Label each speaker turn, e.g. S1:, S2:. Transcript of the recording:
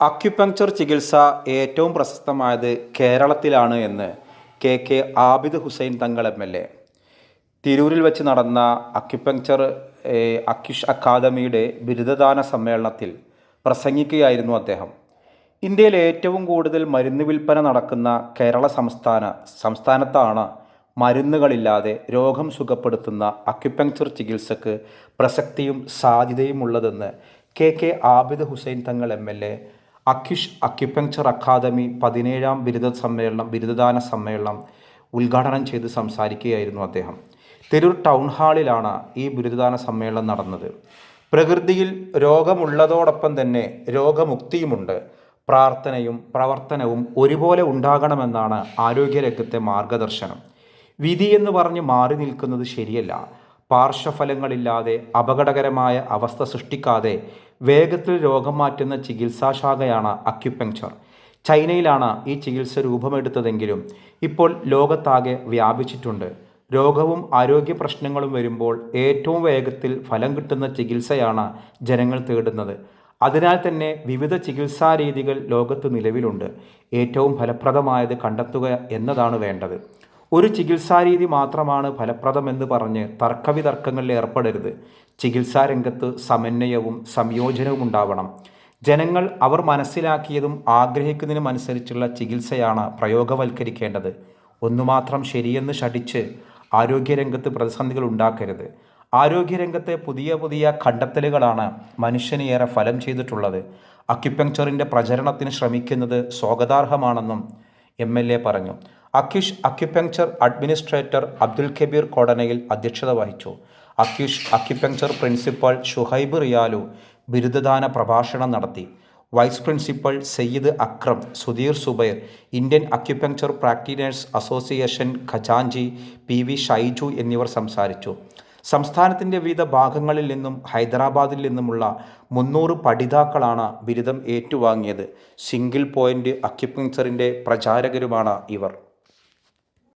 S1: Acupuncture ചികിത്സ ഏറ്റവും പ്രശസ്തമായത് കേരളത്തിലാണ് എന്ന് K K Abid Hussain Thangal M L A. തിരൂരിൽ വെച്ച് നടന്ന അക്യുപങ്ക്ചർ അക്യുഷ് അക്കാദമിയുടെ ബിരുദദാന സമ്മേളനത്തിൽ പ്രസംഗിക്കുകയായിരുന്നു അദ്ദേഹം. ഇന്ത്യയിൽ ഏറ്റവും കൂടുതൽ മരുന്ന് വിൽപ്പന നടക്കുന്ന കേരള സംസ്ഥാന സംസ്ഥാനത്താണ് മരുന്നുകളില്ലാതെ രോഗം സുഖപ്പെടുത്തുന്ന അക്യുപങ്ക്ചർ ചികിത്സക്ക് പ്രസക്തിയും സാധ്യതയും ഉള്ളതെന്ന് K K Abid Hussain Thangal M L A അക്യുഷ് acupuncture academy പതിനേഴാം ബിരുദ സമ്മേളനം ബിരുദദാന സമ്മേളനം ഉദ്ഘാടനം ചെയ്ത് സംസാരിക്കുകയായിരുന്നു അദ്ദേഹം. തിരൂർ ടൗൺ ഹാളിലാണ് ഈ ബിരുദദാന സമ്മേളനം നടന്നത്. പ്രകൃതിയിൽ രോഗമുള്ളതോടൊപ്പം തന്നെ രോഗമുക്തിയുമുണ്ട്. പ്രാർത്ഥനയും പ്രവർത്തനവും ഒരുപോലെ ഉണ്ടാകണമെന്നാണ് ആരോഗ്യരംഗത്തെ മാർഗദർശനം. വിധി എന്ന് പറഞ്ഞ് മാറി നിൽക്കുന്നത് ശരിയല്ല. പാർശ്വഫലങ്ങളില്ലാതെ അപകടകരമായ അവസ്ഥ സൃഷ്ടിക്കാതെ വേഗത്തിൽ രോഗം മാറ്റുന്ന ചികിത്സാശാഖയാണ് അക്യുപെങ്ചർ ചൈനയിലാണ് ഈ ചികിത്സ രൂപമെടുത്തതെങ്കിലും ഇപ്പോൾ ലോകത്താകെ വ്യാപിച്ചിട്ടുണ്ട്. രോഗവും ആരോഗ്യ പ്രശ്നങ്ങളും വരുമ്പോൾ ഏറ്റവും വേഗത്തിൽ ഫലം കിട്ടുന്ന ചികിത്സയാണ് ജനങ്ങൾ തേടുന്നത്. അതിനാൽ തന്നെ വിവിധ ചികിത്സാ രീതികൾ ലോകത്ത് നിലവിലുണ്ട്. ഏറ്റവും ഫലപ്രദമായത് കണ്ടെത്തുക എന്നതാണ് വേണ്ടത്. ഒരു ചികിത്സാരീതി മാത്രമാണ് ഫലപ്രദമെന്ന് പറഞ്ഞ് തർക്കവിതർക്കങ്ങളിൽ ഏർപ്പെടരുത്. ചികിത്സാ രംഗത്ത് സമന്വയവും സംയോജനവും ഉണ്ടാവണം. ജനങ്ങൾ അവർ മനസ്സിലാക്കിയതും ആഗ്രഹിക്കുന്നതിനും അനുസരിച്ചുള്ള ചികിത്സയാണ് പ്രയോഗവൽക്കരിക്കേണ്ടത്. ഒന്നുമാത്രം ശരിയെന്ന് ഷടിച്ച് ആരോഗ്യരംഗത്ത് പ്രതിസന്ധികൾ ഉണ്ടാക്കരുത്. ആരോഗ്യരംഗത്തെ പുതിയ പുതിയ കണ്ടെത്തലുകളാണ് മനുഷ്യന് ഏറെ ഫലം ചെയ്തിട്ടുള്ളത്. അക്യുപങ്ക്ചറിന്റെ പ്രചരണത്തിന് ശ്രമിക്കുന്നത് സ്വാഗതാർഹമാണെന്നും എം എൽ എ പറഞ്ഞു. അക്യുഷ് അക്യുപെങ്ചർ അഡ്മിനിസ്ട്രേറ്റർ അബ്ദുൽ കബീർ കോടനയിൽ അധ്യക്ഷത വഹിച്ചു. അക്യുഷ് അക്യുപെങ്ചർ പ്രിൻസിപ്പൽ ഷുഹൈബ് റിയാലു ബിരുദദാന പ്രഭാഷണം നടത്തി. Vice principal Syed Akram Sudheer Zubair Indian acupuncture practitioners association ഖജാൻജി P V Shaiju എന്നിവർ സംസാരിച്ചു. സംസ്ഥാനത്തിന്റെ വിവിധ ഭാഗങ്ങളിൽ നിന്നും ഹൈദരാബാദിൽ നിന്നുമുള്ള മുന്നൂറ് പഠിതാക്കളാണ് ബിരുദം ഏറ്റുവാങ്ങിയത്. സിംഗിൾ പോയിന്റ് അക്യുപെങ്ചറിന്റെ പ്രചാരകരുമാണ് ഇവർ.